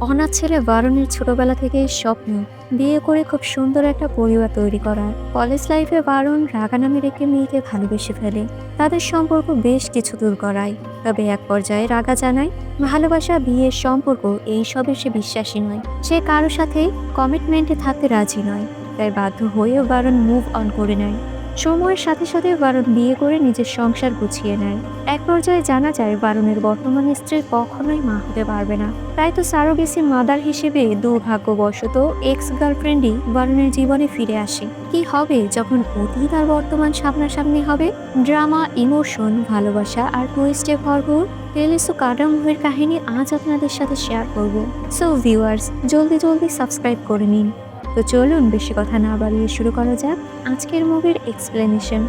অনাথ ছেলে বারণের ছোটবেলা থেকে স্বপ্ন, বিয়ে করে খুব সুন্দর একটা পরিবার তৈরি করার। কলেজ লাইফে বারণ রাগা নামের একটি মেয়েকে ভালোবেসে ফেলে। তাদের সম্পর্ক বেশ কিছু দূর করায় তবে এক পর্যায়ে রাগা জানায়, ভালোবাসা, বিয়ের সম্পর্ক এইসবে সে বিশ্বাসী নয়। সে কারও সাথেই কমিটমেন্টে থাকতে রাজি নয়। তাই বাধ্য হয়েও বারণ মুভ অন করে নেয়। সময়ের সাথে সাথে বারণ বিয়ে করে নিজের সংসার গুছিয়ে নেয়। এক পর্যায়ে জানা যায় বারণের বর্তমান স্ত্রী কখনোই মা হতে পারবে না। তাই তো সারোগেসি মাদার হিসেবে দুর্ভাগ্যবশত এক্স গার্লফ্রেন্ডই বারণের জীবনে ফিরে আসে। কি হবে যখন অতীত আর বর্তমান সামনাসামনি হবে? ড্রামা, ইমোশন, ভালোবাসা আর টুইস্টে ভরপুর টেলিসো কাটা মুভির কাহিনী আজ আপনাদের সাথে শেয়ার করব। সো ভিউয়ার্স, জলদি জলদি সাবস্ক্রাইব করে নিন। তো চলুন বেশি কথা না বাড়িয়ে শুরু করা যাক। আজকের মুভির এক্সপ্লেনেশন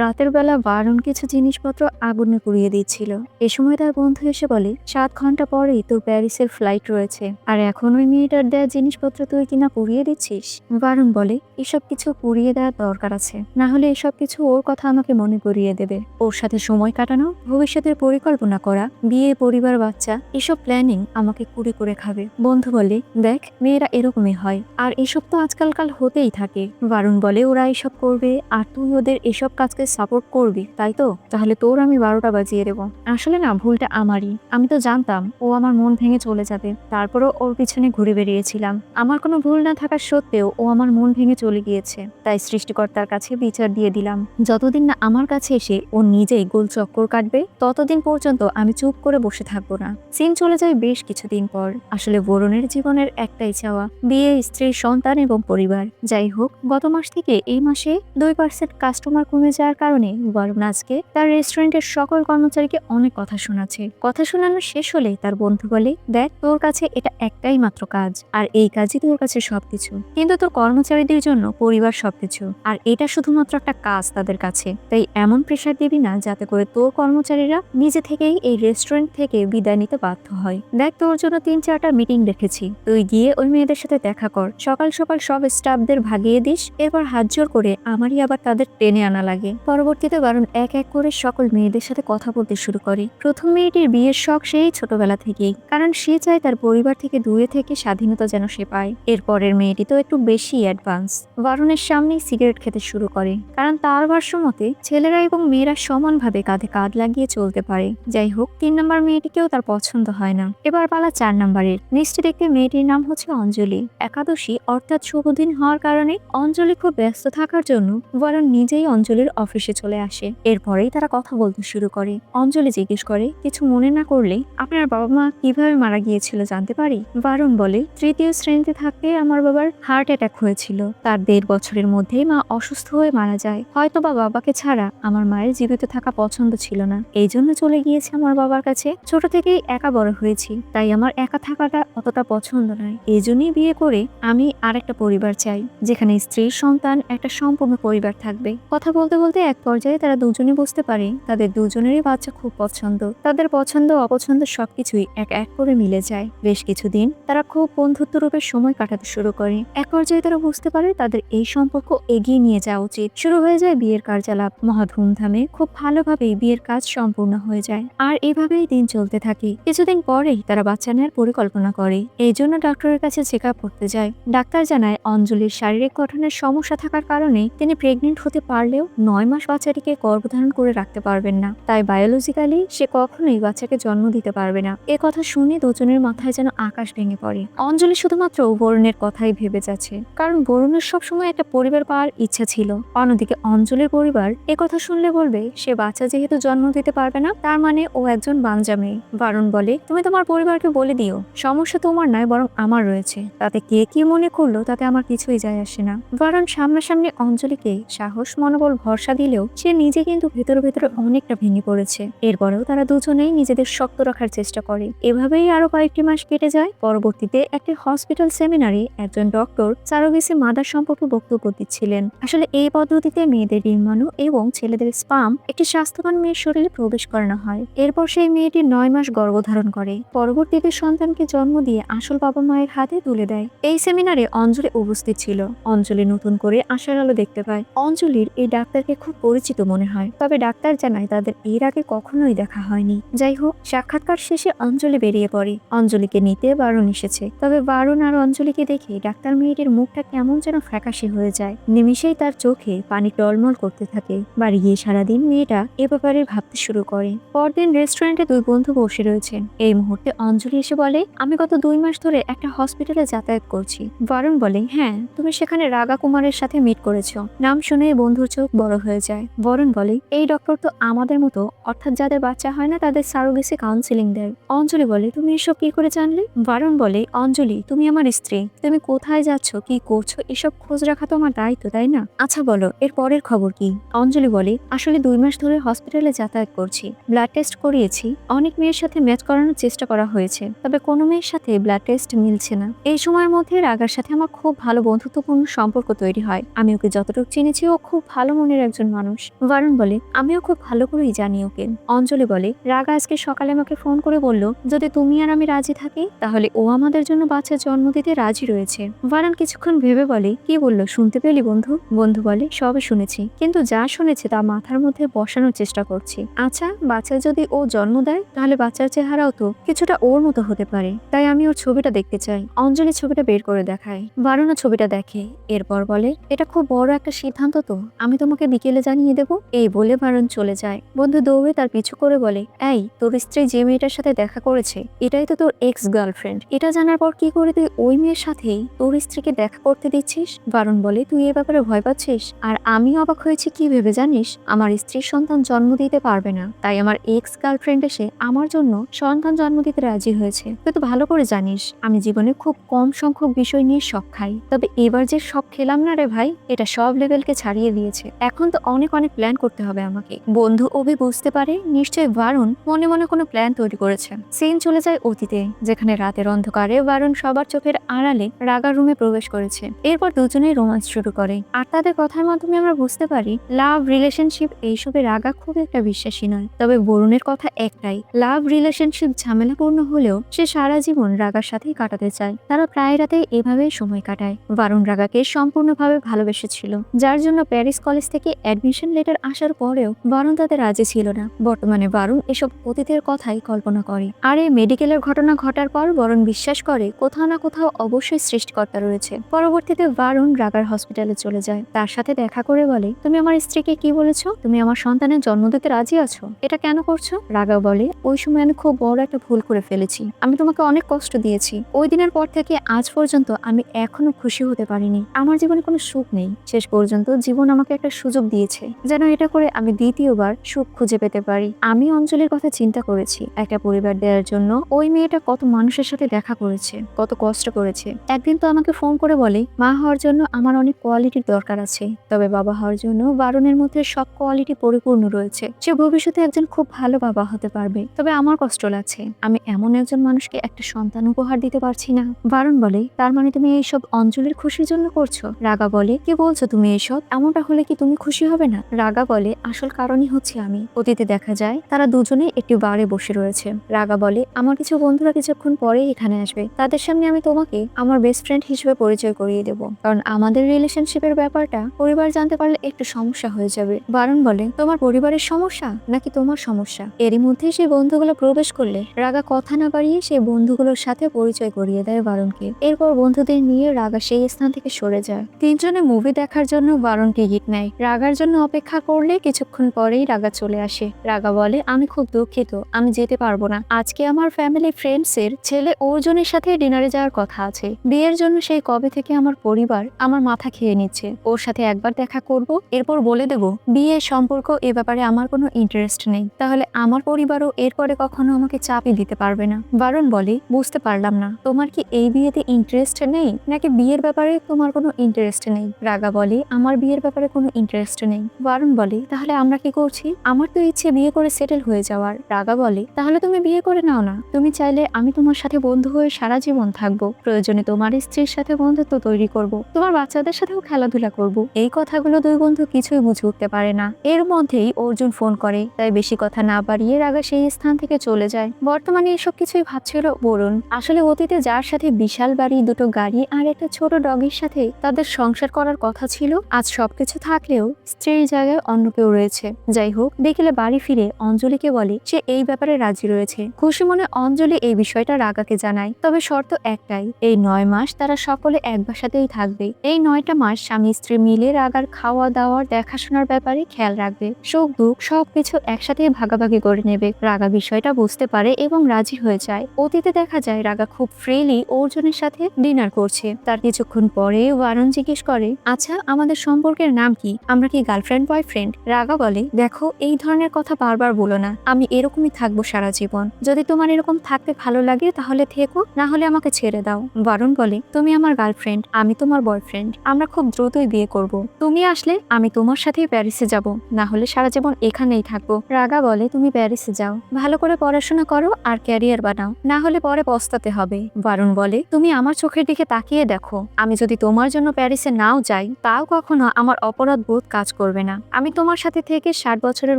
রাতের বেলা বারণ কিছু জিনিসপত্র আগুনে পুড়িয়ে দিচ্ছিল। এ সময় তার বন্ধু এসে বলে, সাত ঘণ্টা পরেই তোর প্যারিসের ফ্লাইট রয়েছে, আর এখন ওই মেয়েটার দেওয়া জিনিসপত্র তুই কিনা পুড়িয়ে দিচ্ছিস? বারণ বলে, এসব কিছু পুড়িয়ে দেওয়ার দরকার আছে, না হলে এসব কিছু ওর কথা আমাকে মনে করিয়ে দেবে। ওর সাথে সময় কাটানো, ভবিষ্যতের পরিকল্পনা করা, বিয়ে, পরিবার, বাচ্চা, এসব প্ল্যানিং আমাকে কুড়ে করে খাবে। বন্ধু বলে, দেখ, মেয়েরা এরকমই হয়, আর এসব তো আজকালকাল হতেই থাকে। বারণ বলে, ওরা এসব করবে, আর তুই ওদের এসব কাজকে সাপোর্ট করবি, তাই তো? তাহলে তোর আমি বারোটা বাজিয়ে দেবো। আসলে না, ভুলটা আমারই। আমি তো জানতাম, ও আমার মন ভেঙে চলে যাবে। তারপরও ওর পিছনে ঘুরে বেরিয়েছিলাম। আমার কোনো ভুল না থাকা সত্ত্বেও ও আমার মন ভেঙে চলে গিয়েছে। তাই সৃষ্টিকর্তার কাছে বিচার দিয়ে দিলাম। যতদিন না আমার কাছে এসে ও নিজেই গোল চক্কর কাটবে, ততদিন পর্যন্ত আমি চুপ করে বসে থাকব না। সিন চলে যায় বেশ কিছুদিন পর। আসলে বরুণের জীবনের একটাই চাওয়া, বিয়ে, স্ত্রী, সন্তান এবং পরিবার। যাই হোক, গত মাস থেকে এই মাসে দুই পার্সেন্ট কাস্টমার কমে যাওয়ার কারণে বরুণ আজকে তার রেস্টুরেন্টের সকল কর্মচারীকে অনেক কথা শোনাচ্ছে। কথা শোনানো শেষ হলে তার বন্ধু বলে, দেখ, তোর কাছে এটা একটাই মাত্র কাজ, আর এই কাজই তোর কাছে সবকিছু। কিন্তু তোর কর্মচারীদের জন্য পরিবার সবকিছু, আর এটা শুধুমাত্র একটা কাজ তাদের কাছে। তাই এমন প্রেশার দিবি না যাতে করে তোর কর্মচারীরা নিজে থেকেই এই রেস্টুরেন্ট থেকে বিদায় নিতে বাধ্য হয়। দেখ, তোর জন্য তিন চারটা মিটিং রেখেছি। তুই গিয়ে ওই মেয়েদের সাথে দেখা কর। সকাল সকাল সব স্টাফদের ভাগিয়ে দিস, এরপর হাত জোর করে আমারই আবার তাদের টেনে আনা লাগে। পরবর্তীতে বারণ এক এক করে সকল মেয়েদের সাথে কথা বলতে শুরু করে। প্রথম মেয়েটির বিয়ের শখ সেই ছোটবেলা থেকেই, কারণ সে চায় তার পরিবার থেকে দূরে থেকে স্বাধীনতা যেন সে পায়। এরপরের মেয়েটি তো একটু বেশি অ্যাডভান্স। বারণের সামনেই সিগারেট খেতে শুরু করে, কারণ তার ভাষ্য মতে ছেলেরা এবং মেয়েরা সমানভাবে কাঁধে কাঁধ লাগিয়ে চলতে পারে। যাই হোক, তিন নম্বর মেয়েটিকেও তার পছন্দ হয় না। এবার পালা চার নম্বরের। মিষ্টি দেখতে মেয়েটির নাম হচ্ছে অঞ্জলি। একাদশী অর্থাৎ শুভদিন হওয়ার কারণে অঞ্জলি খুব ব্যস্ত থাকার জন্য বরং নিজেই অঞ্জলির অফিসে চলে আসে। এরপরেই তারা কথা বলতে শুরু করে। অঞ্জলি জিজ্ঞেস করে, কিছু মনে না করলে আপনার বাবা মা কীভাবে মারা গিয়েছিল জানতে পারি? বারণ বলে, তৃতীয় শ্রেণীতে থাকতে আমার বাবার হার্ট অ্যাটাক হয়েছিল। তার দেড় বছরের মধ্যেই মা অসুস্থ হয়ে মারা যায়। হয়তো বা বাবাকে ছাড়া আমার মায়ের জীবিত থাকা পছন্দ ছিল না। এই জন্য চলে গিয়েছে আমার বাবার কাছে। ছোট থেকেই একা বড় হয়েছি। তাই আমার একা থাকাটা অতটা পছন্দ নয়। এই জন্যই বিয়ে করে আমি আর একটা পরিবার চাই, যেখানে স্ত্রী, সন্তান, একটা সম্পূর্ণ পরিবার থাকবে। কথা বলতে বলতে এক পর্যায়ে তারা দুজনে বুঝতে পারে তাদের দুজনেরই বাচ্চা খুব পছন্দ। তাদের পছন্দ, অপছন্দ সবকিছুই এক এক করে মিলে যায়। বেশ কিছুদিন তারা খুব বন্ধুত্ব রূপে সময় কাটাতে শুরু করে। এক পর্যায়ে তারা বুঝতে পারে তাদের এই সম্পর্ক এগিয়ে নিয়ে যাওয়া উচিত। শুরু হয়ে যায় বিয়ের কার্যালাপ। মহা ধুমধামে খুব ভালোভাবেই বিয়ের কাজ সম্পূর্ণ হয়ে যায়। আর এভাবেই দিন চলতে থাকে। কিছুদিন পরেই তারা বাচ্চা নেওয়ার পরিকল্পনা করে। এই জন্য ডাক্তারের কাছে চেক আপ করতে যায়। ডাক্তার জানায় অঞ্জলির শারীরিক গঠনের সমস্যা থাকার কারণে তিনি প্রেগনেন্ট হতে পারলেও নয়। মাস বাচ্চাটিকে গর্ভধারণ করে রাখতে পারবেন না। তাই বায়োলজিক্যালি সে কখনোই বাচ্চাকে জন্ম দিতে পারবে না। এ কথা শুনে দুজনের মাথায় যেন আকাশ ভেঙে পড়ে। অঞ্জলি শুধুমাত্র বরুণের কথাই ভেবে যাচ্ছে। কারণ বরুণের সবসময় একটা পরিবার পাওয়ার ইচ্ছা ছিল। অন্যদিকে অঞ্জলির পরিবার এ কথা শুনলে বলবে, সে বাচ্চা যেহেতু জন্ম দিতে পারবে না, তার মানে ও একজন বাঞ্জা মেয়ে। বারণ বলে, তুমি তোমার পরিবারকে বলে দিও। সমস্যা তোমার নয়, বরং আমার রয়েছে। তাতে কে কি মনে করল, তাতে আমার কিছুই যায় আসে না। বারণ সামনাসামনি অঞ্জলিকে সাহস, মনোবল, ভরসা দিলেও সে নিজে কিন্তু ভেতরে ভেতরে অনেকটা ভেঙে পড়েছে। এরপরেও তারা দুজনেই নিজেদের শক্ত রাখার চেষ্টা করে। এভাবেই আরও কয়েকটি মাস কেটে যায়। পরবর্তীতে একটি হসপিটাল সেমিনারে একজন ডক্টর সারোগেসি মাদার সম্পর্কে বক্তব্য দিচ্ছিলেন। আসলে এই পদ্ধতিতে মেয়েদের ডিম্বাণু এবং ছেলেদের স্পাম একটি স্বাস্থ্যবান মেয়ের শরীরে প্রবেশ করানো হয়। এরপর সেই মেয়েটি নয় মাস গর্ভধারণ করে। পরবর্তীতে সন্তানকে জন্ম দিয়ে আসল বাবা মায়ের হাতে তুলে দেয়। এই সেমিনারে অঞ্জলি উপস্থিত ছিল। অঞ্জলি নতুন করে আশার আলো দেখতে পায়। অঞ্জলির এই ডাক্তারকে খুব পরিচিত মনে হয়। তবে ডাক্তার জানায় তাদের এর আগে কখনোই দেখা হয়নি। যাই হোক সাক্ষাৎকার শেষে অঞ্জলি বেরিয়ে পড়ে। অঞ্জলিকে নিতে বারণ এসেছে। তবে বারণ আর অঞ্জলিকে দেখে ডাক্তার মেয়েটির মুখটা কেমন যেন ফ্যাকাশে হয়ে যায়। নিমিষেই তার চোখে পানি টলমল করতে থাকে। বাড়ি গিয়ে সারাদিন মেয়েটা এ ব্যাপারে ভাবতে শুরু করে। পরদিন রেস্টুরেন্টে দুই বন্ধু বসে রয়েছেন এই মুহূর্তে অঞ্জলি এসে বলে, আমি গত দুই মাস ধরে একটা হসপিটালে যাতায়াত করছি। বরুণ বলে হ্যাঁ তুমি সেখানে রাগা কুমারের সাথে মিট করেছ। নাম শুনে বন্ধুর চোখ বড় হয়ে যায়। বরুণ বলে, এই ডক্টর তো আমাদের মতো, অর্থাৎ যাদের বাচ্চা হয় না, তাদের সারোগেসি কাউন্সিলিং দেয়। অঞ্জলি বলে, তুমি এসব কি করে জানলে? বারণ বলে, অঞ্জলি, তুমি আমার স্ত্রী। তুমি কোথায় যাচ্ছ, কি করছ, এসব খোঁজ রাখা তো আমার দায়িত্ব, তাই না? আচ্ছা বলো, এর পরের খবর কি? অঞ্জলি বলে, আসলে দুই মাস ধরে হসপিটালে যাতায়াত করছি। ব্লাড টেস্ট করিয়েছি। অনেক মেয়ের সাথে ম্যাচ করানোর চেষ্টা করা হয়েছে, তবে কোনো মেয়ের সাথে ব্লাড টেস্ট মিলছে না। এই সময়ের মধ্যে রাগার সাথে আমার খুব ভালো বন্ধুত্বপূর্ণ সম্পর্ক তৈরি হয়। আমি ওকে যতটুকু চিনেছি, ও খুব ভালো মনের একজন মানুষ। বারণ বলে, আমিও খুব ভালো করেই জানি ওকে। অঞ্জলি বলে, রাগা আজকে সকালে আমাকে ফোন করে বলল, যদি তুমি আর আমি রাজি থাকি, তাহলে ও আমাদের জন্য বাচ্চা জন্ম দিতে রাজি রয়েছে। বারান কিছুক্ষণ ভেবে বলে, কি বলল? শুনতে পেলি বন্ধু? বন্ধু বলে সবে শুনেছি, কিন্তু যা শুনেছে তা মাথার মধ্যে বসানোর চেষ্টা করছি। আচ্ছা বাচ্চা যদি ও জন্ম দেয়, তাহলে বাচ্চার চেহারাও তো কিছুটা ওর মতো হতে পারে, তাই আমি ওর ছবিটা দেখতে চাই। অঞ্জলি ছবিটা বের করে দেখায়। বারুণা ছবিটা দেখে, এরপর বলে, এটা খুব বড় একটা সিদ্ধান্ত তো, আমি তোমাকে বিকেলে জানিয়ে দেবো। এই বলে বারণ চলে যায়। বন্ধু দৌড়ে তার পিছু করে বলে, এই, তোর স্ত্রী যে মেয়েটার সাথে দেখা করেছে, এটাই তো তোর এক্স গার্লফ্রেন্ড এটা জানার পর কি করে তুই ওই মেয়ের সাথেই তোর স্ত্রীকে দেখা করতে দিচ্ছিস? বারণ বলে, তুই এ ব্যাপারে ভয় পাচ্ছিস? আর আমি অবাক হয়েছি কি ভেবে জানিস? আমার স্ত্রীর সন্তান জন্ম দিতে পারবে না। তাই আমার এক্স গার্লফ্রেন্ড এসে আমার জন্য সন্তান জন্ম দিতে রাজি হয়েছে। তুই তো ভালো করে জানিস, আমি জীবনে খুব কম সংখ্যক বিষয় নিয়ে শখ খাই। তবে এবার যে শখ খেলাম না রে ভাই, এটা সব লেভেলকে ছাড়িয়ে দিয়েছে। এখন তো অনেক অনেক প্ল্যান করতে হবে আমাকে। বন্ধু অভি বুঝতে পারে, নিশ্চয়ই বারুণ মনে মনে কোনো প্ল্যান তৈরি করেছে। সিন চলে যায় অতীতে, যেখানে রাতের অন্ধকারে বারুণ সবার চোখের আড়ালে রাগার রুমে প্রবেশ করেছে। এরপর দুজনেই রোমান্স শুরু করে। আর তাদের কথার মাধ্যমে আমরা বুঝতে পারি লাভ রিলেশনশিপ এইসবে রাগা খুব একটা বিশ্বাসী নয়। তবে বরুণের কথা একটাই লাভ রিলেশনশিপ ঝামেলাপূর্ণ হলেও সে সারা জীবন রাগার সাথেই কাটাতে চায়। তারা প্রায় রাতে এভাবেই সময় কাটায়। বারুণ রাগাকে সম্পূর্ণভাবে ভালোবেসেছিল, যার জন্য প্যারিস কলেজ থেকে অ্যাডমিশন লেটার আসার পরেও বারুণ তাদের রাজি ছিল না। বর্তমানে বারুণ এসব অতীতের কথাই কল্পনা করে। আর এই মেডিকেলের ঘটনা ঘটার পর বরুণ বিশ্বাস করে, কোথাও না কোথাও অবশ্যই সৃষ্টিকর্তা রয়েছে। পরবর্তীতে বারুণ রাগার হসপিটালে চলে যায়। তার সাথে দেখা করে বলে, তুমি আমার স্ত্রীকে কি বলেছ? তুমি আমার সন্তানের জন্ম দিতে রাজি আছো? এটা কেন করছ? রাগা বলে, ওই সময় আমি খুব বড় একটা ভুল করে ফেলেছি। আমি তোমাকে অনেক কষ্ট দিয়েছি। ওই দিনের পর থেকে আজ পর্যন্ত আমি এখনও খুশি হতে পারিনি। আমার জীবনে কোনো সুখ নেই। শেষ পর্যন্ত জীবন আমাকে একটা সুযোগ দিয়েছে, যেন এটা করে আমি দ্বিতীয়বার সুখ খুঁজে পেতে পারি। আমি অঞ্জলির কথা চিন্তা করেছি, একটা পরিবার দেওয়ার জন্য। ওই মেয়েটা কত মানুষের সাথে দেখা করেছে, কত কষ্ট করেছে। একদিন তো আমাকে ফোন করে বলে, মা হওয়ার জন্য আমার অনেক কোয়ালিটির দরকার আছে। তবে বাবা হওয়ার জন্য বারণের মধ্যে সব কোয়ালিটি পরিপূর্ণ রয়েছে। সে ভবিষ্যতে একজন খুব ভালো বাবা হতে পারবে। তবে আমার কষ্ট লাগছে। আমি এমন একজন মানুষকে একটা সন্তান উপহার দিতে পারছি না। বারণ বলে, তার মানে তুমি এইসব অঞ্জলির খুশির জন্য করছ? রাগা বলে, কি বলছো তুমি এইসব? এমনটা হলে কি তুমি খুশি হবে না। রাগা বলে, আসল কারণই হচ্ছে আমি। অতীতে দেখা যায়, তারা দুজনে একটি বারে বসে রয়েছে। রাগা বলে, আমার কিছু বন্ধুরা কিছুক্ষণ পরেই এখানে আসবে। তাদের সামনে আমি তোমাকে আমার বেস্ট ফ্রেন্ড হিসেবে পরিচয় করিয়ে দেব। কারণ আমাদের রিলেশনশিপের ব্যাপারটা পরিবার জানতে পারলে একটু সমস্যা হয়ে যাবে। বারণ বলে, তোমার পরিবারের সমস্যা নাকি তোমার সমস্যা? এরই মধ্যে সেই বন্ধুগুলো প্রবেশ করলে রাগা কথা না বাড়িয়ে সেই বন্ধুগুলোর সাথে পরিচয় করিয়ে দেয় বারণকে। এরপর বন্ধুদের নিয়ে রাগা সেই স্থান থেকে সরে যায়। তিনজনে মুভি দেখার জন্য বারণ টিকিট নেয়। রাগার জন্য অপেক্ষা করলে কিছুক্ষণ পরেই রাগা চলে আসে। রাগা বলে, আমি খুব দুঃখিত, আমি যেতে পারব না। আজকে আমার ফ্যামিলি ফ্রেন্ডস এর ছেলে অর্জুনের সাথে ডিনারে যাওয়ার কথা আছে। বিয়ের জন্য সেই কবে থেকে আমার পরিবার আমার মাথা খেয়ে নিচ্ছে। ওর সাথে একবার দেখা করব, এরপর বলে দেব, বিয়ে সম্পর্ক এ ব্যাপারে আমার কোনো ইন্টারেস্ট নেই। তাহলে আমার পরিবারও এরপরে কখনো আমাকে চাপই দিতে পারবে না? বারণ বলে, বুঝতে পারলাম না। তোমার কি এই বিয়েতে ইন্টারেস্ট নেই? নাকি বিয়ের ব্যাপারে তোমার কোনো ইন্টারেস্ট নেই? রাগা বলে, আমার বিয়ের ব্যাপারে কোনো ইন্টারেস্ট নেই। বারণ বলে, তাহলে আমরা কি করছি? আমার তো ইচ্ছে বিয়ে করে সেটেল হয়ে যাওয়ার। রাগা বলে, তাহলে তুমি বিয়ে করে নাও না। তুমি চাইলে আমি তোমার সাথে বন্ধু হয়ে সারা জীবন থাকব। প্রয়োজনে তোমার স্ত্রীর সাথে বন্ধুত্ব তৈরি করব। তোমার বাচ্চাদের সাথেও খেলাধুলা করব। এই কথাগুলো দুই বন্ধু কিছুই বুঝে উঠতে পারে না। এর মধ্যেই অর্জুন ফোন করে, তাই বেশি কথা না বাড়িয়ে রাগা সেই স্থান থেকে চলে যায়। বর্তমানে এসব কিছুই ভাবছিল বরুণ। আসলে অতীতে যার সাথে বিশাল বাড়ি, দুটো গাড়ি আর একটা ছোট ডগের সাথে তাদের সংসার করার কথা ছিল, আজ সবকিছু থাকলেও স্ত্রীর জায়গায় অন্য কেউ রয়েছে। যাই হোক, বিকেলে বাড়ি ফিরে অঞ্জলিকে বলে সে এই ব্যাপারে রাজি রয়েছে। খুশি মনে অঞ্জলি এই বিষয়টা রাগাকে জানায়। তবে শর্ত একটাই, এই নয় মাস তারা সকলে এক বাসাতেই থাকবে। এই নয়টা মাস স্বামী স্ত্রী মিলে রাগার খাওয়া দাওয়ার দেখাশোনার ব্যাপারে খেয়াল রাখবে। সুখ, দুঃখ সবকিছু একসাথে ভাগাভাগি করে নেবে। রাগা বিষয়টা বুঝতে পারে এবং রাজি হয়ে যায়। অতীতে দেখা যায় রাগা খুব ফ্রিলি অর্জুনের সাথে ডিনার করছে। তার কিছুক্ষণ পরে ওয়ারন জিজ্ঞেস করে আচ্ছা আমাদের সম্পর্কের নাম কি? আমরা কি গার্লফ্রেন্ড বয়ফ্রেন্ড রাগা বলে, দেখো, এই ধরনের কথা বারবার বলো না। আমি এরকমই থাকব সারা জীবন। যদি তোমার এরকম থাকতে ভালো লাগে, তাহলে থেকো, না হলে আমাকে ছেড়ে দাও। বারণ বলে, তুমি আমার গার্লফ্রেন্ড আমি তোমার বয়ফ্রেন্ড আমরা খুব দ্রুতই বিয়ে করব। তুমি আসলে, আমি তোমার সাথেই প্যারিসে যাব। না হলে সারা জীবন এখানেই থাকব। রাগা বলে, তুমি প্যারিসে যাও। ভালো করে পড়াশোনা করো আর ক্যারিয়ার বানাও। না হলে পরে পস্তাতে হবে। বারণ বলে, তুমি আমার চোখের দিকে তাকিয়ে দেখো। আমি যদি তোমার জন্য প্যারিসে নাও যাই, তাও কখনো আমার অপরাধ বোধ কাজ করবে না। আমি তোমার সাথে থেকে ষাট বছরের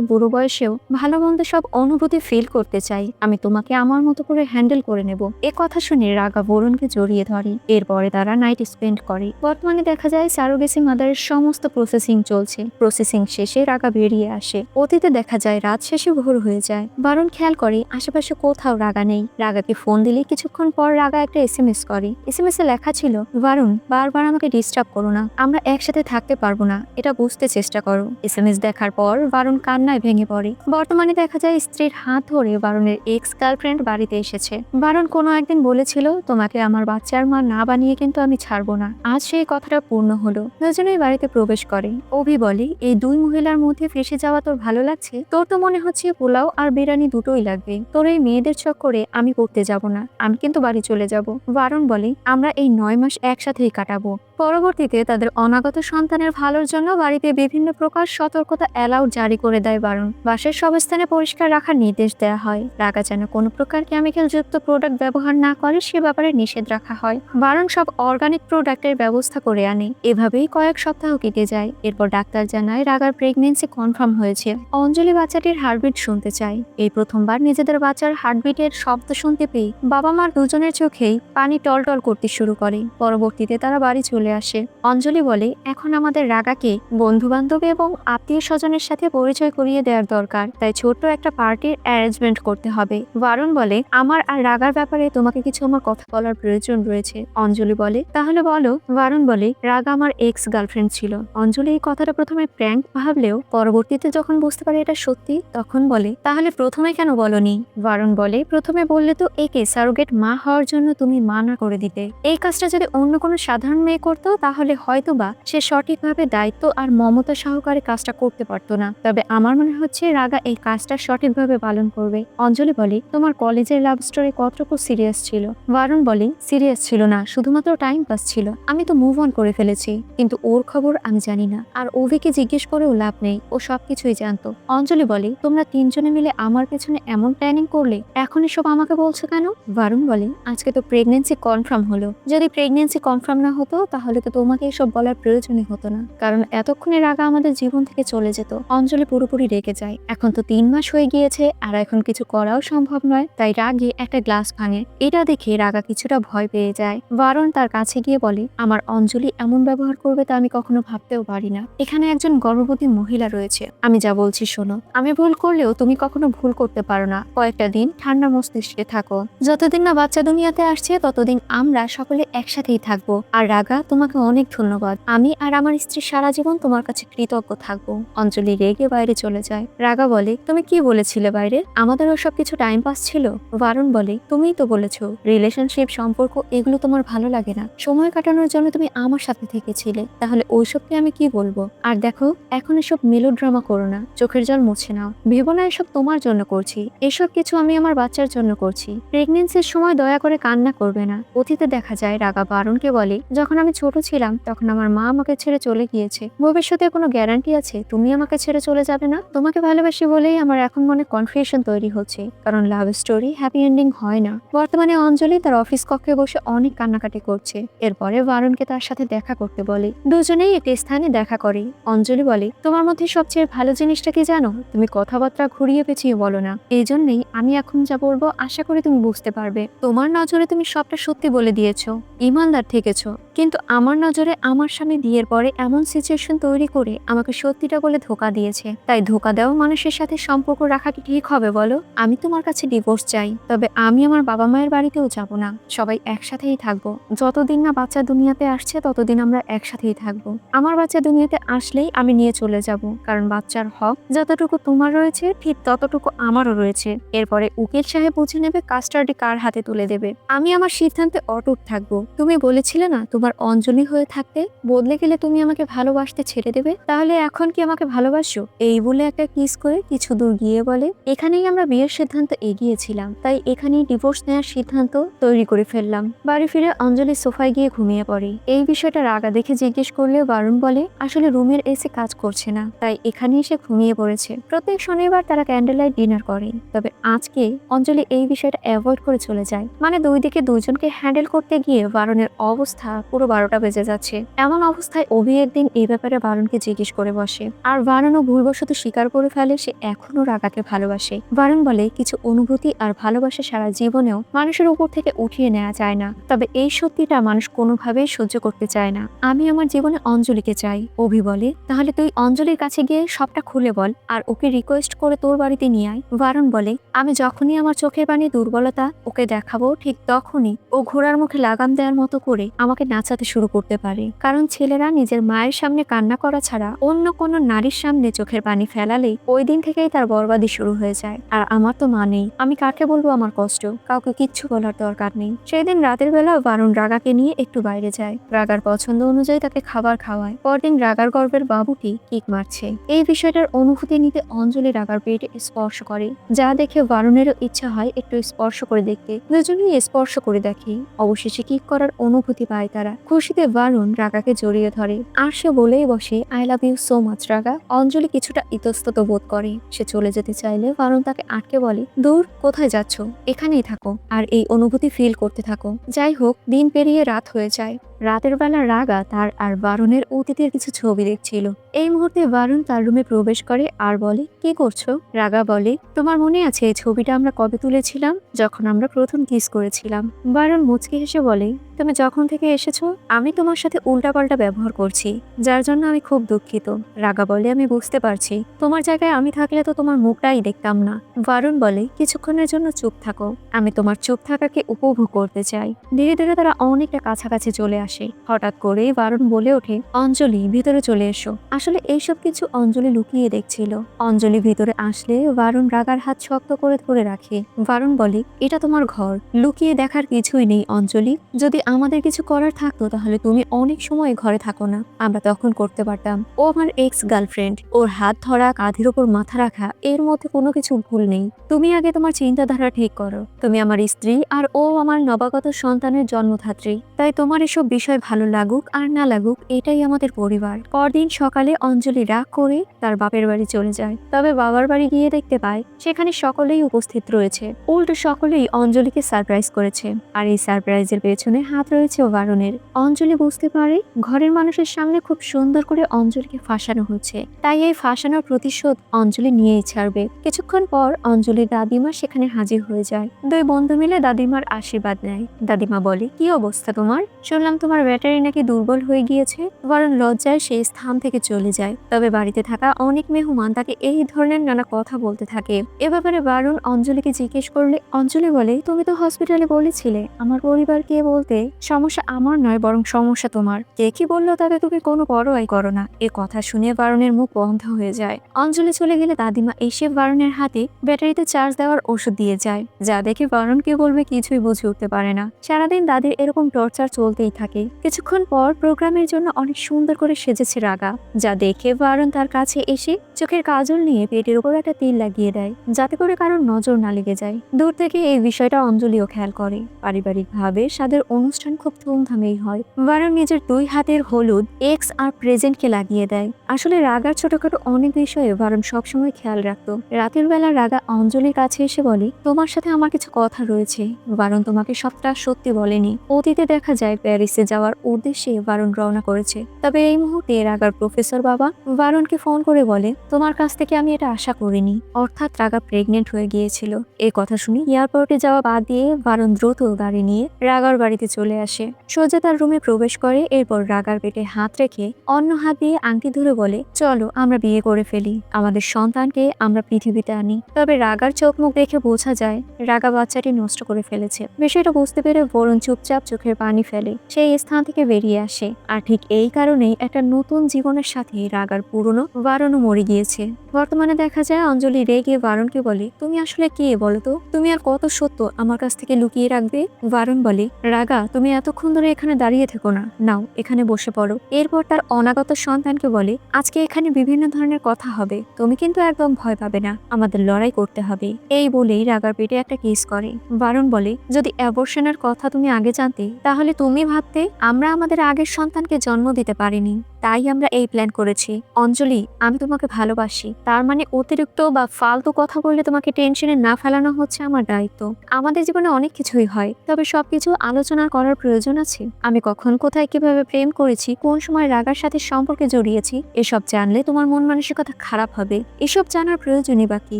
বুড়ো বয়সেও ভালো মন্দ সব অনুভূতি ফিল করতে চাই। আমি তোমাকে আমার মতো করে হ্যান্ডেল করে নেব। এ কথা শুনে রাগা বরুণকে জড়িয়ে ধরে। এরপরে তারা নাইট স্পেন্ড করে। বর্তমানে দেখা যায় সারোগেসি মাদারের সমস্ত প্রসেসিং চলছে। প্রসেসিং শেষে রাগা বেরিয়ে আসে। অতীতে দেখা যায় রাত শেষে ভোর হয়ে যায়। বারণ খেয়াল করে আশেপাশে কোথাও রাগা নেই। রাগাকে ফোন দিলে কিছুক্ষণ পর রাগা একটা এস এম এস করে। এস এম এস এ লেখা ছিল, বারুণ, বারবার আমাকে ডিস্টার্ব করো না। আমরা একসাথে থাকতে পারব না। এটা বুঝতে চেষ্টা করো। এস এম এস দেখার পর বারুণ কান্নায় ভেঙে পড়ে। বর্তমানে দেখা যায় স্ত্রীর হাত ধরে বারুণের এক্স গার্লফ্রেন্ড বাড়িতে এসেছে। বারণ কোনো একদিন বলেছিল, তোমাকে আমার বাচ্চার মা না বানিয়ে কিন্তু আমি ছাড়বো না। আজ সেই কথাটা পূর্ণ হলো। দুজনেই বাড়িতে প্রবেশ করে। অভি বলে, এই দুই মহিলার মধ্যে ফেসে যাওয়া তোর ভালো লাগছে? তোর তো মনে হচ্ছে পোলাও আর বিরিয়ানি দুটোই লাগবে। তোর এই মেয়েদের চক্করে আমি পড়তে যাব না। আমি কিন্তু বাড়ি চলে যাব। বারণ বলে, আমরা এই নয় মাস একসাথেই কাটাবো। পরবর্তীতে তাদের অনাগত সন্তানের ভালোর জন্য বাড়িতে বিভিন্ন প্রকার সতর্কতা অ্যালাউড জারি করে দেয় বারণ বাসের সব স্থানে পরিষ্কার রাখার নির্দেশ দেওয়া হয়। রাগা যেন কোনো প্রকার কেমিক্যাল যুক্ত প্রোডাক্ট ব্যবহার না করে, সে ব্যাপারে নিষেধ রাখা হয়। বারণ সব অর্গানিক প্রোডাক্টের ব্যবস্থা করে আনে। এভাবেই কয়েক সপ্তাহ কেটে যায়। এরপর ডাক্তার জানায় রাগার প্রেগনেন্সি কনফার্ম হয়েছে। অঞ্জলি বাচ্চাটির হার্টবিট শুনতে চায়। এই প্রথমবার নিজেদের বাচ্চার হার্টবিটের শব্দ শুনতে পেয়ে বাবা মার দুজনের চোখেই পানি টলটল করতে শুরু করে। পরবর্তীতে তারা বাড়ি চলে আসে। অঞ্জলি বলে, এখন আমাদের রাগাকে বন্ধু বান্ধব এবং আত্মীয় স্বজনের সাথে পরিচয় করিয়ে দেওয়ার দরকার। তাই ছোট্ট একটা পার্টির অ্যারেঞ্জমেন্ট করতে হবে। বারণ বলে, আমার আর রাগার ব্যাপারে তোমাকে কিছু আমার কথা বলার প্রয়োজন রয়েছে। অঞ্জলি বলে, তাহলে বলো। বারণ বলে, রাগা আমার এক্স গার্লফ্রেন্ড ছিল। অঞ্জলি এই কথাটা প্রথমে প্র্যাঙ্ক ভাবলেও পরবর্তীতে যখন বুঝতে পারে এটা সত্যি, তখন বলে, তাহলে প্রথমে কেন বলনি? বারণ বলে, প্রথমে বললে তো একে সারোগেট মা হওয়ার জন্য তুমি মানা করে দিতে। এই কাজটা যদি অন্য কোনো সাধারণ মেয়ে করতো, তাহলে হয়তোবা সে সঠিকভাবে দায়িত্ব আর মমতা সহকারে কাজটা করতে পারতো না। তবে আমার মনে হচ্ছে রাগা এই কাজটা সঠিকভাবে পালন করবে। অঞ্জলি বলে, তোমার কলেজের লাভ স্টোরি কতটুকু সিরিয়াস ছিল? বারণ বলে সিরিয়াস ছিল না, শুধুমাত্র টাইম পাস ছিল। আমি তো মুভ অন করে ফেলেছি, কিন্তু ওর খবর আমি জানি না। আর অভিকে জিজ্ঞেস করেও লাভ নেই, ও সবকিছুই জানতো। অঞ্জলি বলে, তোমরা তিনজনে মিলে আমার পেছনে এমন প্ল্যানিং করলে? এখন এসব আমাকে বলছো কেন? বারুণ বলে, আজকে তো প্রেগনেন্সি কনফার্ম হলো। যদি প্রেগনেন্সি কনফার্ম না হতো, তাহলে তো তোমাকে এসব বলার প্রয়োজনই হতো না। কারণ এতক্ষণে রাগা আমাদের জীবন থেকে চলে যেত। অঞ্জলি পুরোপুরি রেগে যায়। এখন তো তিন মাস হয়ে গিয়েছে আর এখন কিছু করাও সম্ভব নয়। তাই রাগে একটা গ্লাস ভাঙে। এটা দেখে রাগা কিছুটা ভয় পেয়ে যায়। বারণ তার কাছে গিয়ে বলে, আমার অঞ্জলি এমন ব্যবহার করবে তা আমি কখনো ভাবতেও পারি না। এখানে একজন গর্ভবতী মহিলা রয়েছে। আমি যা বলছি শোনো। আমি ভুল করলেও তুমি কখনো ভুল করতে পারো না। কয়েকটা দিন ঠান্ডা মস্তিষ্কে থাকো। যতদিন না বাচ্চা দুনিয়াতে আসছে, ততদিন আমরা সকলে একসাথেই থাকব। আর রাগা তোমাকে অনেক ধন্যবাদ। আমি আর আমার স্ত্রী সারা জীবন তোমার কাছে কৃতজ্ঞ থাকব। অঞ্জলি রেগে বাইরে চলে যায়। রাগা বলে, তুমি কি বলেছিলে বাইরে? আমাদের ওসব কিছু টাইম পাস ছিল? বারণ বলে, তুমিই তো বলেছ রিলেশনশিপ সম্পর্ক এগুলো তোমার ভালো লাগে না। সময় কাটানোর জন্য তুমি আমার সাথে থেকেছিলে। তাহলে ওইসবকে আমি কি বলব? আর দেখো, এখন এসব মেলোড্রামা করো না। চোখের জল মুছে নাও। ভেবো না, এসব তোমার জন্য করছি। এসব কিছু আমি আমার বাচ্চার জন্য করছি। প্রেগনেন্সির সময় দয়া করে কান্না করবে না। অতীতে দেখা যায়, রাগা বারণকে বলে, যখন আমি ছোট ছিলাম, তখন আমার মা আমাকে ছেড়ে চলে গিয়েছে। ভবিষ্যতে কোনো গ্যারান্টি আছে? তুমি আমাকে ছেড়ে চলে যাবে না? তোমাকে ভালোবাসি বলেই আমার এখন মনে কনফিউশন তৈরি হচ্ছে। কারণ লাভ স্টোরি হ্যাপি এন্ডিং হয় না। বর্তমানে অঞ্জলি তার অফিস কক্ষে বসে অনেক কান্নাকাটি করছে। এরপরে বারণকে তার সাথে দেখা করতে বলে। দুজনেই একটি স্থানে দেখা করে। অঞ্জলি বলে, তোমার মধ্যে সবচেয়ে ভালো জিনিসটা কি জানো? তুমি কথাবার্তা ঘুরিয়ে পেঁচিয়ে বলো না। এই জন্যই আমি এখন যা বলব আশা করি তুমি বুঝতে পারবে। তোমার নজরে তুমি সবটা সত্যি বলে দিয়েছ। ইমানদার থেকেছো। কিন্তু আমার নজরে আমার স্বামী বিয়ের পরে এমন সিচুয়েশন তৈরি করলে করে আমাকে সত্যিটা বলে ধোকা দিয়েছে। তাই ধোকা দেওয়া মানুষের সাথে সম্পর্ক রাখা কি ঠিক হবে বলো? আমি তোমার কাছে ডিভোর্স চাই, তবে আমি আমার বাবা মায়ের বাড়িতেও যাব না। সবাই একসাথেই থাকব। যতদিন না বাচ্চা দুনিয়াতে আসছে, ততদিন আমরা একসাথেই থাকব। আমার বাচ্চা দুনিয়াতে আসলেই আমি নিয়ে চলে যাব, কারণ বাচ্চার হক যতটুকু তোমার রয়েছে, ঠিক ততটুকু আমারও রয়েছে। এরপরে উকিল সাহেব বুঝে নেবে কাস্টার্ডি কার হাতে তুলে দেবে। আমি আমার সিদ্ধান্তে অটুট থাকব। তুমি বলেছিলে না, তোমার অঞ্জলি হয়ে থাকতে। বদলে গেলে তুমি আমাকে ভালোবাসতে ছেড়ে দেবে? তাহলে এখন কি আমাকে ভালোবাসো? এই বলে একটা কিস করে কিছু দূর গিয়ে বলে, এখানেই আমরা বিয়ের সিদ্ধান্ত এগিয়েছিলাম, তাই এখানেই ডিভোর্স নেওয়ার সিদ্ধান্ত তৈরি করে ফেললাম। বাড়ি ফিরে অঞ্জলি সোফায় গিয়ে ঘুমিয়ে পড়ে। এই বিষয়টা রাগা দেখে জিজ্ঞেস করলে বারুণ বলে, আসলে রুমের এসে কাজ করছে না, তাই এখানে এসে ঘুমিয়ে পড়েছে। প্রত্যেক শনিবার তারা ক্যান্ডেল লাইট ডিনার করে। তবে আজকে অঞ্জলি এই বিষয়টা অ্যাভয়েড করে চলে যায়। মানে দুই দিকে দুজনকে হ্যান্ডেল করতে গিয়ে বারণের অবস্থা পুরো বারোটা বেজে যাচ্ছে। এমন অবস্থায় অভি একদিন এই ব্যাপারে বারণকে জিজ্ঞেস করে বসে। আর বারণও ভুলবশত স্বীকার করে ফেলে সে এখনও রাগাকে ভালোবাসে। বারণ বলে, কিছু অনুভূতি আর ভালোবাসা সারা জীবনেও মানুষের উপর থেকে উঠিয়ে নেওয়া যায় না। তবে এই সত্যিটা মানুষ কোনোভাবেই সহ্য করতে চায় না। আমি আমার জীবনে অঞ্জলিকে চাই। অভি বলে, তাহলে তুই অঞ্জলির কাছে গিয়ে সবটা খুলে বল আর ওকে রিকোয়েস্ট করে তোর বাড়িতে নিয়ে আয়। বারণ বলে, আমি যখনই আমার চোখের পানি দুর্বলতা ওকে দেখাবো, ঠিক তখনই ও ঘোড়ার মুখে লাগাম দেওয়ার মতো করে আমাকে নাচাতে শুরু করতে পারে। কারণ ছেলেরা নিজের মায়ের সামনে কান্না করা ছাড়া অন্য কোনো নারীর সামনে চোখের পানি ফেলালেই ওই দিন থেকেই তার বরবাদি শুরু হয়ে যায়। আর আমার তো মা নেই। আমি কাকে বলব আমার কষ্ট? কাউকে কিচ্ছু বলার দরকার নেই। সেদিন রাতের বেলা বারুণ রাগাকে নিয়ে একটু বাইরে যায়। রাগার পছন্দ অনুযায়ী তাকে খাবার খাওয়ায়। পরদিন রাগার গর্বের বাবুটি কিক মারছে। এই বিষয়টার অনুভূতি নিতে অঞ্জলি রাগার পেটে স্পর্শ করে। যা দেখে বারুণেরও ইচ্ছা হয় একটু স্পর্শ করে দেখতে। দুজনেই স্পর্শ করে দেখে। অবশেষে কিক করার অনুভূতি পায় তারা। খুশিতে বারুণ রাগাকে জড়িয়ে ধরে। আর সে বলেই বসে I love you so much Raga. Anjali কিছুটা ইতস্তত বোধ করে। সে চলে যেতে চাইলে কারণ তাকে আটকে বলে, দূর, কোথায় যাচ্ছ? এখানেই থাকো। আর এই অনুভূতি ফিল করতে থাকো। যাই হোক, দিন পেরিয়ে রাত হয়ে যায়। রাতের বেলা রাগা তার আর বারুণের অতীতের কিছু ছবি দেখছিল। এই মুহূর্তে বারুণ তার রুমে প্রবেশ করে আর বলে, কি করছ? রাগা বলে, তোমার মনে আছে এই ছবিটা আমরা কবে তুলেছিলাম? যখন আমরা প্রথম কিস করেছিলাম। বারুণ মুচকি হেসে বলে, তুমি যখন থেকে এসেছ, আমি তোমার সাথে উল্টাপাল্টা ব্যবহার করছি, যার জন্য আমি খুব দুঃখিত। রাগা বলে, আমি বুঝতে পারছি। তোমার জায়গায় আমি থাকলে তো তোমার মুখটাই দেখতাম না। বারুণ বলে, কিছুক্ষণের জন্য চুপ থাকো। আমি তোমার চুপ থাকাকে উপভোগ করতে চাই। ধীরে ধীরে তারা অনেকটা কাছাকাছি চলে আসে। হঠাৎ করে বারুণ বলে ওঠে, অঞ্জলি, ভিতরে চলে এসো। আসলে এইসব কিছু অঞ্জলি লুকিয়ে দেখছিল। অঞ্জলি ভিতরে আসলে বারুণ রাগার হাত শক্ত করে ধরে রাখে। বারুণ বলে, এটা তোমার ঘর। লুকিয়ে দেখার কিছুই নেই, অঞ্জলি। যদি আমাদের কিছু করার থাকতো, তাহলে তুমি অনেক সময় ঘরে থাকো না। আমরা তখন করতে পারতাম। ও আমার এক্স গার্লফ্রেন্ড ওর হাত ধরা, কাঁধের ওপর মাথা রাখা, এর মধ্যে কোনো কিছু ভুল নেই। তুমি আগে তোমার চিন্তাধারা ঠিক করো। তুমি আমার স্ত্রী আর ও আমার নবাগত সন্তানের জন্মধাত্রী। তাই তোমার এসব বিষয় ভালো লাগুক আর না লাগুক, এটাই আমাদের পরিবার। পরদিন সকালে অঞ্জলি রাগ করে তার বাপের বাড়ি চলে যায়। তবে বাবার বাড়ি গিয়ে দেখতে পায়, সেখানে সকলেই উপস্থিত রয়েছে। উল্টো সকলেই অঞ্জলিকে সারপ্রাইজ করেছে। আর এই সারপ্রাইজের পেছনে হাত রয়েছে ও বারণের অঞ্জলি বুঝতে পারে, ঘরের মানুষের সামনে খুব সুন্দর করে অঞ্জলিকে ফাঁসানো হচ্ছে। তাই এই ফাঁসানোর প্রতিশোধ অঞ্জলি নিয়েই ছাড়বে। কিছুক্ষণ পর অঞ্জলির দাদিমা সেখানে হাজির হয়ে যায়। দুই বন্ধু মিলে দাদিমার আশীর্বাদ নেয়। দাদিমা বলে, কি অবস্থা তোমার? শুনলাম তোমার ব্যাটারি নাকি দুর্বল হয়ে গিয়েছে? বরং লজ্জায় সেই স্থান থেকে চলে যায়। তবে বাড়িতে থাকা অনেক মেহমান তাকে এই ধরনের নানা কথা বলতে থাকে। এ ব্যাপারে বারুণ অঞ্জলিকে জিজ্ঞেস করলে, অঞ্জলি বলে, তুমি তো হসপিটালে বলেছিলে, আমার পরিবারকে বলতে? সমস্যা আমার নয়, বরং সমস্যা তোমার। কে কি বলল তাতে তুমি কোনো পরোয়াই করো না। এ কথা শুনে বারণের মুখ বন্ধ হয়ে যায়। অঞ্জলি চলে গেলে দাদিমা এসে বারণের হাতে ব্যাটারিতে চার্জ দেওয়ার ওষুধ দিয়ে যায়। যা দেখে বারণ কে বলবে কিছুই বুঝে উঠতে পারে না। সারাদিন দাদির এরকম টর্চার চলতেই থাকে। কিছুক্ষণ পর প্রোগ্রামের জন্য অনেক সুন্দর করে সেজেছে রাগা, যা দেখে বারণ তার কাছে এসে চোখের কাজল নিয়ে পেটের উপর একটা তিল লাগিয়ে দেয়, যাতে করে কারোর নজর না লেগে যায়। দূর থেকে এই বিষয়টা অঞ্জলিও খেয়াল করে। পারিবারিকভাবে সাদের অনুষ্ঠান খুব ধুমধামেই হয়। বারণ নিজের দুই হাতের হলুদ, এক্স আর প্রেজেন্টকে লাগিয়ে দেয়। আসলে রাগার ছোটখাটো অনেক বিষয়ে বারণ সবসময় খেয়াল রাখত। রাতের বেলা রাগা অঞ্জলির কাছে এসে বলে, তোমার সাথে আমার কিছু কথা রয়েছে। বারণ তোমাকে সবটা সত্যি বলেনি। অতীতে দেখা যায় প্যারিসে যাওয়ার উদ্দেশ্যে বারণ রওনা করেছে। তবে এই মুহূর্তে রাগার প্রফেসর বাবা বারণকে ফোন করে বলে তোমার কাছ থেকে আমি এটা আশা করিনি। অর্থাৎ রাগা প্রেগনেন্ট হয়ে গিয়েছিল। এই কথা শুনি এয়ারপোর্টে যাওয়া বাদ দিয়ে বারণ দ্রুত গাড়ি নিয়ে রাগার বাড়িতে চলে আসে। সোজা তার রুমে প্রবেশ করে, এরপর রাগার পেটে হাত রেখে অন্য হাত দিয়ে আংটি ধরে বলে, চলো, আমরা বিয়ে করে ফেলি। আমাদের সন্তানকে আমরা পৃথিবীতে আনি। তবে রাগার চোখ মুখ দেখে বোঝা যায়, রাগা বাচ্চাটি নষ্ট করে ফেলেছে। বিষয়টা বুঝতে পেরে বরুণ চুপচাপ চোখের পানি ফেলে। সেই স্থান থেকে বেরিয়ে আসে। আর ঠিক এই কারণেই একটা নতুন জীবনের সাথে রাগার পুরনো বারণও মরে গিয়েছে বর্তমানে দেখা যায় অঞ্জলি রেগে বারণকে বলে, তুমি আসলে কে বলো তো? তুমি আর কত সত্য আমার কাছ থেকে লুকিয়ে রাখবে? বারণ বলে, রাগা, তুমি এতক্ষণ ধরে এখানে দাঁড়িয়ে থেকো না। নাও, এখানে বসে পড়ো। এরপর তার অনাগত সন্তানকে বলে, আজকে এখানে বিভিন্ন ধরনের কথা হবে। তুমি কিন্তু একদম ভয় পাবে না। আমাদের লড়াই করতে হবে। এই বলেই রাগার পেটে একটা কিস করে। বারণ বলে, যদি অ্যাবর্শনের কথা তুমি আগে জানতে, তাহলে তুমি ভাবতে, আমরা আমাদের আগের সন্তানকে জন্ম দিতে পারিনি। তাই আমরা এই প্ল্যান করেছি। অঞ্জলি, আমি তোমাকে ভালোবাসি। তার মানে অতিরিক্ত বা ফালতু কথা বললে তোমাকে টেনশনে না ফেলানো হচ্ছে আমার দায়িত্ব। আমাদের জীবনে অনেক কিছুই হয়, তবে সবকিছু আলোচনা করার প্রয়োজন আছে। আমি কখন কোথায় কীভাবে প্রেম করেছি, কোন সময় রাগার সাথে সম্পর্কে জড়িয়েছি, এসব জানলে তোমার মন মানসিকতা খারাপ হবে। এসব জানার প্রয়োজনই বাকি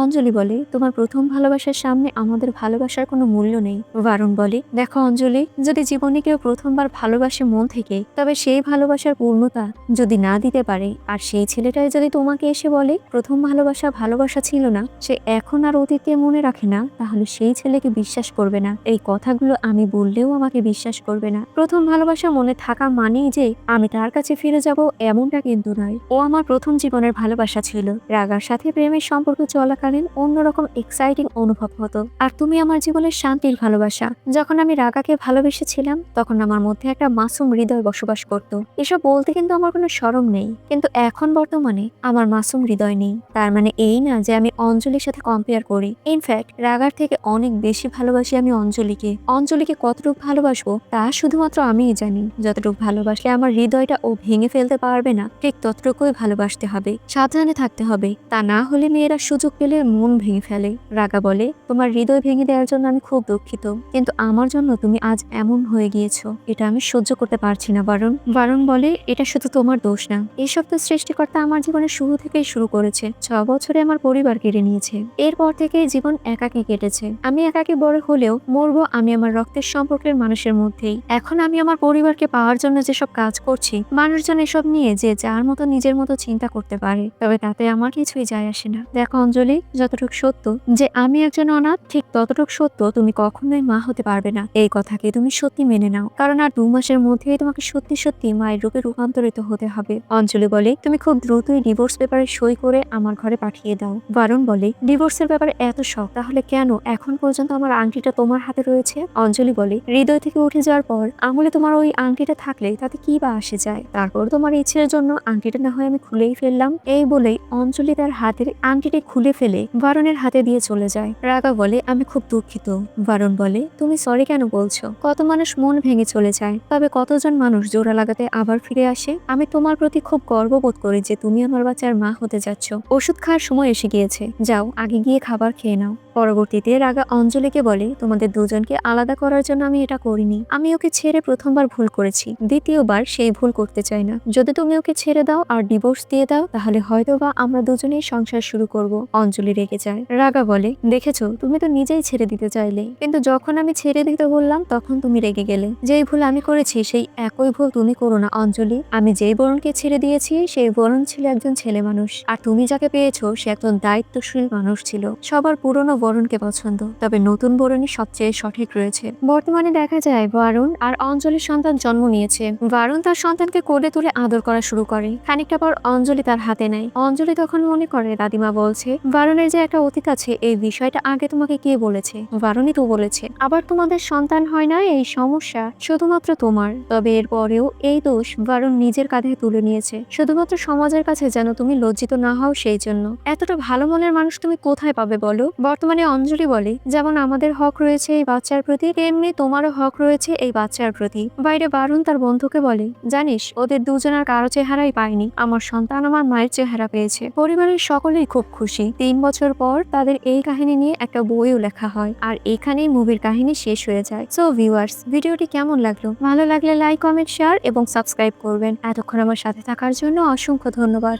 অঞ্জলি বলে, তোমার প্রথম ভালোবাসার সামনে আমাদের ভালোবাসার কোনো মূল্য নেই। বারণ বলে, দেখো অঞ্জলি, যদি জীবনে কেউ প্রথমবার ভালোবাসে মন থেকে, তবে সেই ভালোবাসার পূর্ণতা যদি না দিতে পারে, আর সেই ছেলেটাই যদি তোমাকে এসে বলে, প্রথম ভালোবাসা ভালোবাসা ছিল না। সে এখন আর অতীতে মনে রাখে না। তাহলে সেই ছেলেকে বিশ্বাস করবে না। এই কথাগুলো আমি বললেও আমাকে বিশ্বাস করবে না। প্রথম ভালোবাসা মনে থাকা মানেই যে আমি তার কাছে ফিরে যাব এমনটা কিন্তু নয়। ও আমার প্রথম জীবনের ভালোবাসা ছিল। রাগার সাথে প্রেমের সম্পর্ক চলাকালীন অন্যরকম এক্সাইটিং অনুভব হতো। আর তুমি আমার জীবনের শান্তির ভালোবাসা। যখন আমি রাগাকে ভালোবেসেছিলাম, তখন আমার মধ্যে একটা মাসুম হৃদয় বসবাস করত। এসব বলতে কিন্তু আমার কোনো সরম নেই। কিন্তু এখন বর্তমানে আমার মাসুম হৃদয় নেই। তার মানে এই না যে আমি অঞ্জলির সাথে কম্পেয়ার করি। ইনফ্যাক্ট রাগার থেকে অনেক বেশি ভালোবাসি আমি অঞ্জলিকে। অঞ্জলিকে কতটুকু ভালোবাসবো তা শুধুমাত্র আমিই জানি। যতটুকু ভালোবাসলে আমার হৃদয়টা ও ভেঙে ফেলতে পারবে না, ঠিক ততটুকুই ভালোবাসতে হবে। সাবধানে থাকতে হবে। তা না হলে মেয়েরা সুযোগ পেলে মন ভেঙে ফেলে। রাগা বলে, তোমার হৃদয় ভেঙে দেওয়ার জন্য আমি খুব দুঃখিত। কিন্তু আমার জন্য তুমি আজ এমন হয়ে গিয়েছো। এটা আমি সহ্য করতে পারছি না বারণ বারণ বলে, এটা শুধু তোমার দোষ না। এসব তো সৃষ্টিকর্তা আমার জীবনে শুরু থেকেই শুরু করেছে। ছ বছরে আমার পরিবার কেড়ে নিয়েছে। এরপর থেকে জীবন একাকী কেটেছে। আমি একাকী বড় হলেও মরবো আমি আমার রক্তের সম্পর্কের মানুষের মধ্যেই। এখন আমি আমার পরিবারকে পাওয়ার জন্য যেসব কাজ করছি, মানুষজন এসব নিয়ে যে যার মতো নিজের মতো চিন্তা করতে পারে, তবে তাতে আমার কিছুই যায় আসে না। দেখো অঞ্জলি, যতটুকু সত্য যে আমি একজন অনাথ, ঠিক ততটুকু সত্য তুমি কখনোই মা হতে পারবে না। এই কথাকে তুমি সত্যি মেনে নাও। কারণ আর দু মাসের মধ্যেই তোমাকে সত্যি সত্যি মায়ের রূপে রূপান্তরিত হতে হবে। অঞ্জলি বলে, তুমি খুব দ্রুতই ডিভোর্স পেপারে সই করে আমার ঘরে পাঠিয়ে দাও। বারণ বলে, ডিভোর্সের ব্যাপারে এত শখ, তাহলে কেন? এখন পর্যন্ত আমার আংটিটা তোমার হাতে রয়েছে? অঞ্জলি বলে, হৃদয় থেকে উঠে যাওয়ার পর, আঙুলে তোমার ওই আংটিটা থাকলে তাতে কি বা আসে যায়? তারপর তোমার ইচ্ছের জন্য আংটিটা না হয় আমি খুলেই ফেললাম। এই বলেই অঞ্জলি তার হাতের আংটিটি খুলে ফেলে বারণের হাতে দিয়ে চলে যায়। রাগা বলে, আমি খুব দুঃখিত। বারণ বলে, তুমি সরি কেন বলছো? কত মানুষ মন ভেঙে চলে যায়, তবে কতজন মানুষ জোড়া লাগাতে আবার ফিরে আসে? আমি তোমার প্রতি খুব গর্ববোধ করি যে তুমি আমার বাচ্চার মা হতে যাচ্ছ। ওষুধ খাওয়ার সময় এসে গিয়েছে। যাও, আগে গিয়ে খাবার খেয়ে নাও। পরবর্তীতে রাগা অঞ্জলিকে বলে, তোমাদের দুজনকে আলাদা করার জন্য আমি এটা করিনি। আমি ওকে ছেড়ে প্রথমবার ভুল করেছি। দ্বিতীয়বার সেই ভুল করতে চাই না। যদি তুমি ওকে ছেড়ে দাও আর ডিভোর্স দিয়ে দাও, তাহলে হয়তো বা আমরা দুজনেই সংসার শুরু করব, অঞ্জলি রেগে যায়। রাগা বলে, দেখেছ, তুমি তো নিজেই ছেড়ে দিতে চাইলে। কিন্তু যখন আমি ছেড়ে দিতে বললাম, তখন তুমি রেগে গেলে। যেই ভুল আমি করেছি, সেই একই ভুল তুমি করো না, অঞ্জলি। আমি যেই বরণকে ছেড়ে দিয়েছি, সেই বরণ ছিল একজন ছেলে মানুষ। আর তুমি যাকে পেয়েছ, সে একজন দায়িত্বশীল মানুষ ছিল। সবার পুরনো বরণকে পছন্দ, তবে নতুন বরণই সবচেয়ে সঠিক রয়েছে। বর্তমানে দেখা যায়, বারুণ আর অঞ্জলির সন্তান জন্ম নিয়েছে। বারুণ তার সন্তানকে কোলে তুলে আদর করা শুরু করে। খানিকটা পর অঞ্জলি তার হাতে নেয়। অঞ্জলি তখন মনে করে, দাদিমা বলছে, বারুণের যে একটা অতীত আছে, এই বিষয়টা আগে তোমাকে কে বলেছে? বারুণই তো বলেছে। আবার তোমাদের সন্তান হয় না এই সমস্যা? শুধুমাত্র তোমার। তবে এর পরেও এই দোষ বারুণ নিজের কাঁধে তুলে নিয়েছে। শুধুমাত্র সমাজের কাছে যেন তুমি লজ্জিত না হও সেই জন্য। এতটা ভালো মনের মানুষ তুমি কোথায় পাবে বলো? বর্তমানে অঞ্জলি বলে, যেমন আমাদের হক রয়েছে এই বাচ্চার প্রতি, তেমনি তোমারও হক রয়েছে এই বাচ্চার প্রতি। বাইরে বারুণ তার বন্ধুকে বলে, জানিস, ওদের দুজনের কারও চেহারাই পায়নি আমার সন্তান আমার মায়ের চেহারা পেয়েছে। পরিবারের সকলেই খুব খুশি। তিন বছর পর তাদের এই কাহিনী নিয়ে একটা বইও লেখা হয়, আর এখানেই মুভির কাহিনী শেষ হয়ে যায়। সো ভিউয়ার্স ভিডিওটি কেমন লাগল? ভালো লাগলে লাইক কমেন্ট শেয়ার এবং সাবস্ক্রাইব করবেন। এতক্ষণ আমার সাথে থাকার জন্য অসংখ্য ধন্যবাদ।